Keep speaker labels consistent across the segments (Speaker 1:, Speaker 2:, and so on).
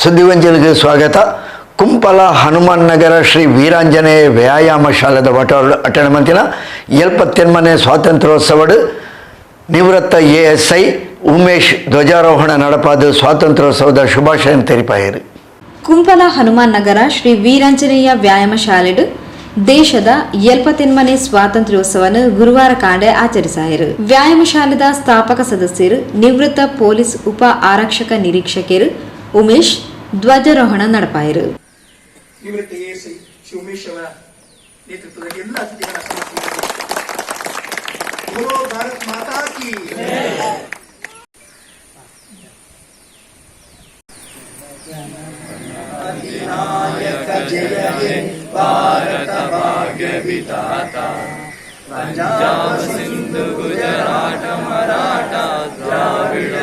Speaker 1: ಸುದ್ದಿವಂಜಲಿಗೆ ಸ್ವಾಗತ. ಕುಂಪಲ ಹನುಮಾನ್ ನಗರ ಶ್ರೀ ವೀರಾಂಜನೇಯ ವ್ಯಾಯಾಮ ಶಾಲೆದ ವಟ ಅಟಣಮಂತಿನ ಎಲ್ಪತ್ತೆನ್ಮನೆ ಸ್ವಾತಂತ್ರ್ಯೋತ್ಸವಡು ನಿವೃತ್ತ ಎ ಎಸ್ ಐ ಉಮೇಶ್ ಧ್ವಜಾರೋಹಣ ನಡಪಾದ ಸ್ವಾತಂತ್ರ್ಯೋತ್ಸವದ ಶುಭಾಶಯ ತೆರಿಪಾಯಿರು.
Speaker 2: ಕುಂಪಲ ಹನುಮಾನ್ ನಗರ ಶ್ರೀ ವೀರಾಂಜನೇಯ ವ್ಯಾಯಾಮ ಶಾಲೆಡ್ ದೇಶದ ಎಲ್ಪತ್ತೆನ್ಮನೆ ಸ್ವಾತಂತ್ರ್ಯೋತ್ಸವವನ್ನು ಗುರುವಾರ ಕಾಂಡೆ ಆಚರಿಸಾಯಿರು. ವ್ಯಾಯಾಮ ಶಾಲೆದ ಸ್ಥಾಪಕ ಸದಸ್ಯರು, ನಿವೃತ್ತ ಪೊಲೀಸ್ ಉಪ ಆರಕ್ಷಕ ನಿರೀಕ್ಷಕರು ಉಮೇಶ್ ಧ್ವಜಾರೋಹಣ ನಡಪಾಯಿರು
Speaker 3: ನಿವೃತ್ತ ಎಎಸ್ಐ ಶ್ರೀ ಉಮೇಶ್ ಅವರ ನೇತೃತ್ವದಲ್ಲಿ ಎಲ್ಲ ಅತಿಥಿಗಳ ಸಮರ್ಪಿಸಿದರು ಬೋಲೋ ಭಾರತ್ ಮಾತಾ ಕಿ ಜಯ ಹೇ ಭಾರತ ಭಾಗ್ಯ ವಿಧಾತ ಪಂಜಾಬ ಸಿಂಧು ಗುಜರಾಟ ಮರಾಠ ದ್ರಾವಿಡ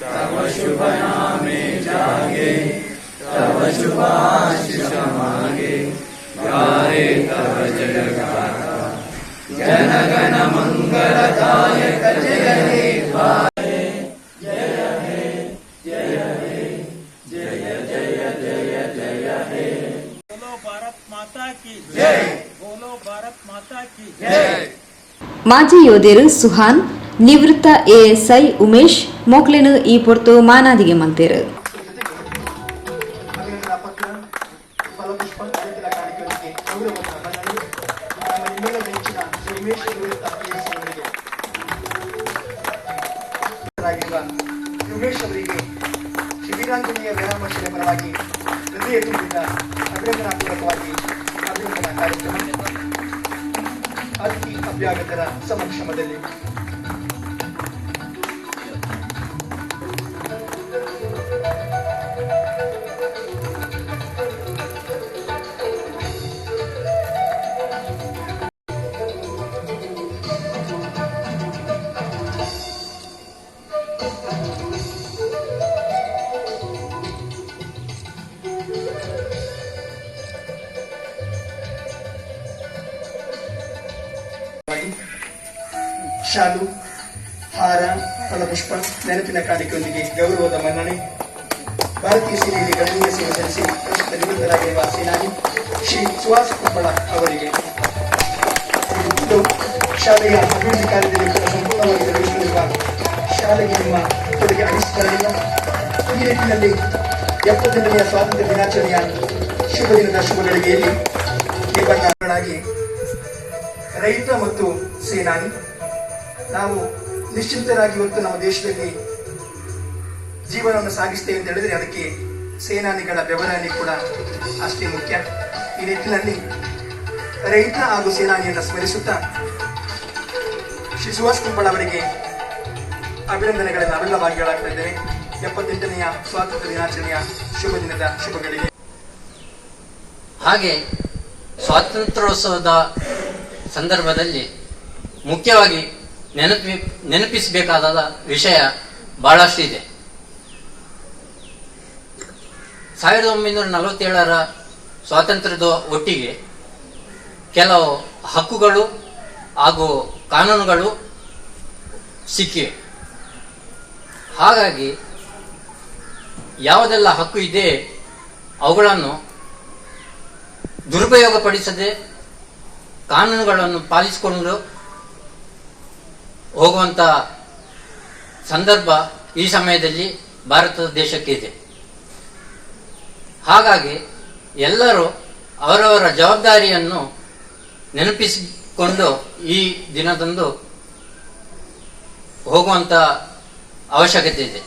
Speaker 3: तव शुभनामे जागे तव शुभाशिष मागे गाये तव जन गण मंगलदायक
Speaker 4: जय जय जय जय जय जय भारत माता की जय
Speaker 2: ಮಾಜಿ ಯೋಧರು ಸುಹಾನ್, ನಿವೃತ್ತ ಎಎಸ್ಐ ಉಮೇಶ್, ಮೊಕ್ಲೆನು ಈ ಪೊರ್ತು ಮಾನಾದಿಗೆ ಮಂತೇರು
Speaker 3: ಪರವಾಗಿ ಹೃದಯ ತುಂಬಿದ ಅಭಿನಂದನಾಪೂರ್ವಕವಾಗಿ ಅಭಿನಂದನಾ ಕಾರ್ಯಕ್ರಮ. ಅತಿಥಿ ಅಭ್ಯಾಗತರ ಸಮಕ್ಷಮದಲ್ಲಿ ಶಾಲು ಹಾರ, ಫಲಪುಷ್ಪ, ನೆನಪಿನ ಕಾಣಿಕೆಯೊಂದಿಗೆ ಗೌರವದ ಮನ್ನಣೆ. ಭಾರತೀಯ ಸೇನೆಯಲ್ಲಿ ಗಣನೀಯ ಸೇವೆ ಸಲ್ಲಿಸಿ ಪ್ರಸ್ತುತ ನಿವೃತ್ತರಾಗಿರುವ ಸೇನಾನಿ ಶ್ರೀ ಸುಹಾಸ್ ಕುಪ್ಪಳ ಅವರಿಗೆ ಶಾಲೆಯ ಅಭಿವೃದ್ಧಿ ಕಾರ್ಯದಲ್ಲಿ ಸಂಪೂರ್ಣವಾಗಿ ತೊಡಗಿಸಿಕೊಂಡಿರುವ ಶಾಲೆಗೆ ನಿಮ್ಮ ಕೊಡುಗೆ ಅನಿಸಿಕೊಳ್ಳಲಿಲ್ಲ ಈ ನಿಟ್ಟಿನಲ್ಲಿ ಎಪ್ಪತ್ತೆರಡನೆಯ ಸ್ವಾತಂತ್ರ್ಯ ದಿನಾಚರಣೆಯ ಶುಭ ದಿನದ ಶುಭ ಗಳಿಗೆಯಲ್ಲಿ ನಿಮ್ಮನ್ನಾಗಿ ರೈತ ಮತ್ತು ಸೇನಾನಿ ನಾವು ನಿಶ್ಚಿಂತರಾಗಿ ಇವತ್ತು ನಮ್ಮ ದೇಶದಲ್ಲಿ ಜೀವನವನ್ನು ಸಾಗಿಸ್ತೇವೆ ಅಂತ ಹೇಳಿದ್ರೆ ಅದಕ್ಕೆ ಸೇನಾನಿಗಳ ಬೆವರಣೆ ಕೂಡ ಅಷ್ಟೇ ಮುಖ್ಯ. ಈ ನಿಟ್ಟಿನಲ್ಲಿ ರೈತ ಹಾಗೂ ಸೇನಾನಿಯನ್ನು ಸ್ಮರಿಸುತ್ತಾ ಶ್ರೀ ಸುಹಾಸ್ ಕುಂಬಳ ಅವರಿಗೆ ಅಭಿನಂದನೆಗಳನ್ನು ನಾವೆಲ್ಲ ಭಾಗಿಗಳಾಗ್ತಾ ಎಪ್ಪತ್ತೆಂಟನೆಯ ಸ್ವಾತಂತ್ರ್ಯ ದಿನಾಚರಣೆಯ ಶುಭ ದಿನದ ಶುಭಗಳಿಗೆ.
Speaker 5: ಹಾಗೆ ಸ್ವಾತಂತ್ರ್ಯೋತ್ಸವದ ಸಂದರ್ಭದಲ್ಲಿ ಮುಖ್ಯವಾಗಿ ನೆನಪಿ, ನೆನಪಿಸಬೇಕಾದ ವಿಷಯ ಬಹಳಷ್ಟಿದೆ ಸಾವಿರದ ಒಂಬೈನೂರ ನಲವತ್ತೇಳರ ಸ್ವಾತಂತ್ರ್ಯದ ಒಟ್ಟಿಗೆ ಕೆಲವು ಹಕ್ಕುಗಳು ಹಾಗೂ ಕಾನೂನುಗಳು ಸಿಕ್ಕಿವೆ. ಹಾಗಾಗಿ ಯಾವುದೆಲ್ಲ ಹಕ್ಕು ಇದೆ ಅವುಗಳನ್ನು ದುರುಪಯೋಗಪಡಿಸದೆ ಕಾನೂನುಗಳನ್ನು ಪಾಲಿಸಿಕೊಂಡು ಹೋಗುವಂತ ಸಂದರ್ಭ ಈ ಸಮಯದಲ್ಲಿ ಭಾರತದ ದೇಶಕ್ಕೆ ಇದೆ. ಹಾಗಾಗಿ ಎಲ್ಲರೂ ಅವರವರ ಜವಾಬ್ದಾರಿಯನ್ನು ನೆನಪಿಸಿಕೊಂಡು ಈ ದಿನದಂದು ಹೋಗುವಂತ ಅವಶ್ಯಕತೆ ಇದೆ.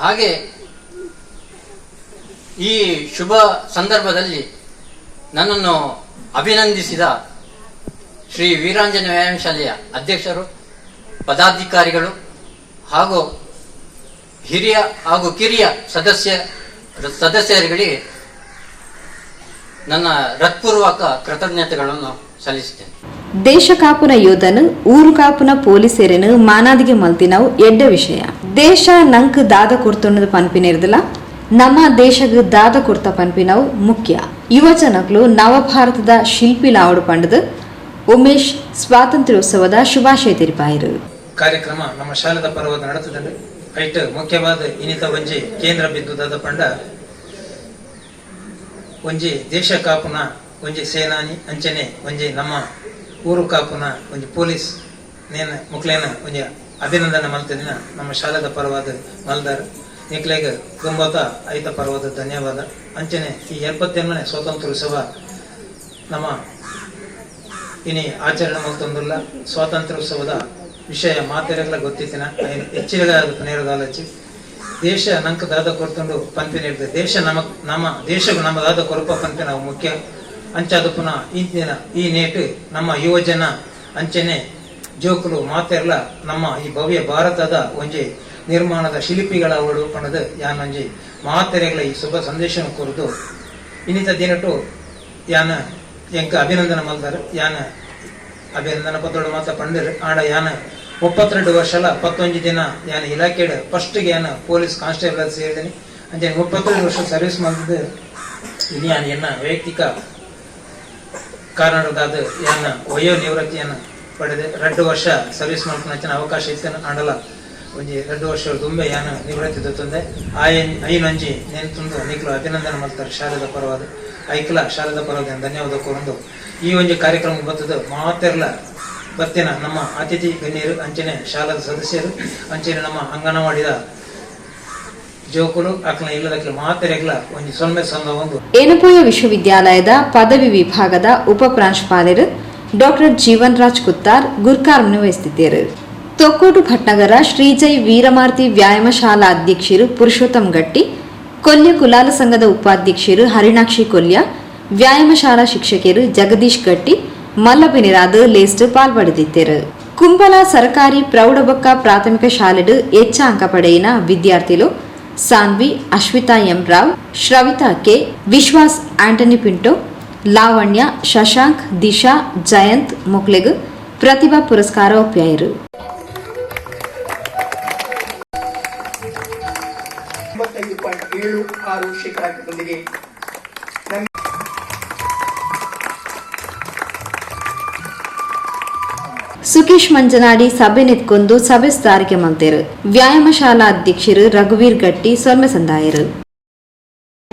Speaker 5: ಹಾಗೆ ಈ ಶುಭ ಸಂದರ್ಭದಲ್ಲಿ ನನ್ನನ್ನು ಅಭಿನಂದಿಸಿದ ಶ್ರೀ ವೀರಾಂಜನ ವ್ಯಾಯಾಮ ಶಾಲೆಯ ಅಧ್ಯಕ್ಷರು, ಪದಾಧಿಕಾರಿಗಳು ಹಾಗೂ ಹಿರಿಯ ಹಾಗೂ ಕಿರಿಯ ಸದಸ್ಯ ಸದಸ್ಯರುಗಳಿಗೆ ನನ್ನ ಹೃತ್ಪೂರ್ವಕ ಕೃತಜ್ಞತೆಗಳನ್ನು ಸಲ್ಲಿಸುತ್ತೇನೆ.
Speaker 2: ದೇಶ ಕಾಪುನ ಯೋಧನು, ಊರು ಕಾಪುನ ಪೊಲೀಸರನ್ನು ಮಾನಾದಿಗೆ ಮಲ್ತಿನವು ಎಡ್ಡ ವಿಷಯ. ದೇಶ ನಂಕ್ ದಾದ ಕೊಡ್ತೊಂಡದ ಪನ್ಪಿನಿರ್ದಲ ನಮ್ಮ ದೇಶಗ ದಾದ ಕೊಡ್ತ ಪನ್ಪಿನವು ಮುಖ್ಯ. ಯುವಜನಗಳು ನವಭಾರತದ ಶಿಲ್ಪಿಲಾವಡು ಪಂಡದು ಉಮೇಶ್ ಸ್ವಾತಂತ್ರ್ಯೋತ್ಸವದ ಶುಭಾಶಯ ತಿರುಪಾಯರು
Speaker 6: ಕಾರ್ಯಕ್ರಮ ನಮ್ಮ ಶಾಲದ ಪರ್ವದ ನಡೆತದಲ್ಲಿ ಐಟ್ ಮುಖ್ಯವಾದ ಇನಿತ ಒಂಜಿ ಕೇಂದ್ರ ಬಿಂದುದಾದ ಪಂಡ ಒಂಜಿ ದೇಶ ಕಾಪುನ ಒಂಜಿ ಸೇನಾನಿ, ಅಂಚನೆ ಒಂಜಿ ನಮ್ಮ ಊರು ಕಾಪುನ ಒಂಜಿ ಪೊಲೀಸ್ ನೇನ ಮುಕ್ಲೇನ ಒಂಜಿ ಅಭಿನಂದನೆ ಮಲ್ತದಿನ ನಮ್ಮ ಶಾಲೆದ ಪರವಾದ ಮಲ್ದಾರ. ನಿಕ್ಲೆಗ್ ತುಂಬತ ಐತ ಪರ್ವದ ಧನ್ಯವಾದ. ಅಂಚನೆ ಈ ಎಪ್ಪತ್ತೆರಡನೇ ಸ್ವಾತಂತ್ರ್ಯೋತ್ಸವ ನಮ್ಮ ಇನಿ ಆಚರಣೆ ಮಾಡ್ತಂದಿಲ್ಲ ಸ್ವಾತಂತ್ರ್ಯೋತ್ಸವದ ವಿಷಯ ಮಾತೆರೆಗ್ಲ ಗೊತ್ತಿತ್ತಿನ ಹೆಚ್ಚಿನ ನೇರದಾಲಚ್ಚಿ ದೇಶ ನಂಕ ದಾದ ಕೊರ್ತುಂಡು ಪಂಪಿನ ಇರ್ತದೆ ದೇಶ ನಮ ನಮ್ಮ ದೇಶವು ನಮ್ಮ ದಾದ ಕೊರಪ ಪಂಪಿನ ನಾವು ಮುಖ್ಯ. ಅಂಚಾದ ಪುನಃ ಇಂದಿನ ಈ ನೇಟು ನಮ್ಮ ಯುವಜನ ಅಂಚನೆ ಜೋಕುಲು ಮಾತೆರ್ಲ ನಮ್ಮ ಈ ಭವ್ಯ ಭಾರತದ ಒಂಜಿ ನಿರ್ಮಾಣದ ಶಿಲ್ಪಿಗಳ ಅವಳು ಯಾನಂಜಿ ಯಾನೊಂಜಿ ಮಾತೆರೆಗ್ಲ ಈ ಶುಭ ಸಂದೇಶ ಕುರಿತು ಇನ್ನಿತ ದಿನಟು ಯಾನ ಎಂಕ ಅಭಿನಂದನ ಮಲ್ದಾರ ಯಾನ ಅಭಿನಂದನ ಪತ್ರೊಡು ಮಾತ ಪಂಡಿರ್. ಆಡ ಯಾನ ಮುಪ್ಪತ್ತೆರಡು ವರ್ಷಲ ಪತ್ತೊಂಜಿ ದಿನ ಯಾನ ಇಲಾಖೆಡ್ ಫಸ್ಟ್ ಯಾನ ಪೊಲೀಸ್ ಕಾನ್ಸ್ಟೇಬಲ್ ಸೇರಿದೀನಿ. ಅಂಚೆ ಮುಪ್ಪತ್ತೆರಡು ವರ್ಷ ಸರ್ವಿಸ್ ಮಾಡಿದ್ದು ಇಲ್ಲಿ ಯಾನ ಎನ್ನ ವೈಯಕ್ತಿಕ ಕಾರಣದಾದ ಯಾನ ವಯೋ ನಿವೃತ್ತಿಯನ್ನು ಪಡೆದೆ. ಎರಡು ವರ್ಷ ಸರ್ವಿಸ್ ಮಾಡ್ಕೊಂಡು ಅವಕಾಶ ಇತ್ತು ಆಂಡಲ ಒಂಜಿ ಎರಡು ವರ್ಷ ತುಂಬೆ ಯಾನ ನಿವೃತ್ತಿ ದೊತ್ತಂದೆ ಆಯನ್ ಐನೊಂಜಿ ತುಂಬ ನಿಕ್ಲು ಅಭಿನಂದನೆ ಮಾಡ್ತಾರೆ ಶಾಲೆದ ಪರವಾದ. ಐಕ್ಲ ಶಾರದ ಪರವಾಗಿ ಧನ್ಯವಾದ ಕೋರಂದು ಈ ಒಂದು ಕಾರ್ಯಕ್ರಮ ಬರ್ತದ ಮಾತೆರ್ಲ ಬತ್ತಿನ ನಮ್ಮ ಅತಿಥಿ ಗಣ್ಯರು, ಅಂಚನೆ ಶಾಲಾದ ಸದಸ್ಯರು, ಅಂಚನೆ ನಮ್ಮ ಅಂಗನವಾಡಿದ ಅಕ್ಲ ಇಲ್ಲದಕ್ಕೆ ಸಂಘ ಒಂದು
Speaker 2: ಏನಪೋಯ ವಿಶ್ವವಿದ್ಯಾಲಯದ ಪದವಿ ವಿಭಾಗದ ಉಪ ಪ್ರಾಂಶುಪಾಲರು ಡಾಕ್ಟರ್ ಜೀವನ್ ರಾಜ್ ಕುತ್ತಾರ್ ಗುರ್ಕಾರ್ಮನ್ನು ವಹಿಸುತ್ತಿದ್ದರು ತೊಕ್ಕೋಟು ಭಟ್ನಗರ ಶ್ರೀಜೈ ವೀರಮಾರ್ತಿ ವ್ಯಾಯಾಮ ಶಾಲಾ ಅಧ್ಯಕ್ಷರು ಪುರುಷೋತ್ತಮ್ ಗಟ್ಟಿ ಕೊಲ್ಯ ಕುಲಾಲ ಸಂಘದ ಉಪಾಧ್ಯಕ್ಷರು ಹರಿಣಾಕ್ಷಿ ಕೊಲ್ಯ ವ್ಯಾಯಾಮ ಶಾಲಾ ಶಿಕ್ಷಕಿಯರು ಜಗದೀಶ್ ಗಟ್ಟಿ ಮಲ್ಲಬಿನಿರಾದ ಲೇಸ್ಟ್ ಪಾಲ್ಪಡೆದಿದ್ದರು. ಕುಂಬಲ ಸರ್ಕಾರಿ ಪ್ರೌಢಬಕ್ಕ ಪ್ರಾಥಮಿಕ ಶಾಲೆಡು ಹೆಚ್ಚ ಅಂಕ ಪಡೆಯಿನ ವಿದ್ಯಾರ್ಥಿಗಳು Sanvi, Ashwitha M Rao, Shravitha K, Vishwas Antony Pinto, Lavanya, Shashank, Disha, Jayanth ಮೊಕ್ಲೆಗ್ ಪ್ರತಿಭಾ ಪುರಸ್ಕಾರ ಒಪ್ಪಾಯಿರು
Speaker 3: ಏಳು ಆರು ಶೇಕಡಾಂಕದೊಂದಿಗೆ ನಮ್ಮ
Speaker 2: ಸುಕೇಶ್ ಮಂಜನಾಡಿ ಸಭೆ ನಿಂತ್ಕೊಂಡು ಸಭೆ ಸ್ಥಾರಿಕೆ ಮಂತೇರು ವ್ಯಾಯಾಮ ಶಾಲಾ ಅಧ್ಯಕ್ಷರು ರಘುವೀರ್ ಗಟ್ಟಿ ಸೊಲ್ಮೆ ಸಂದಾಯರು.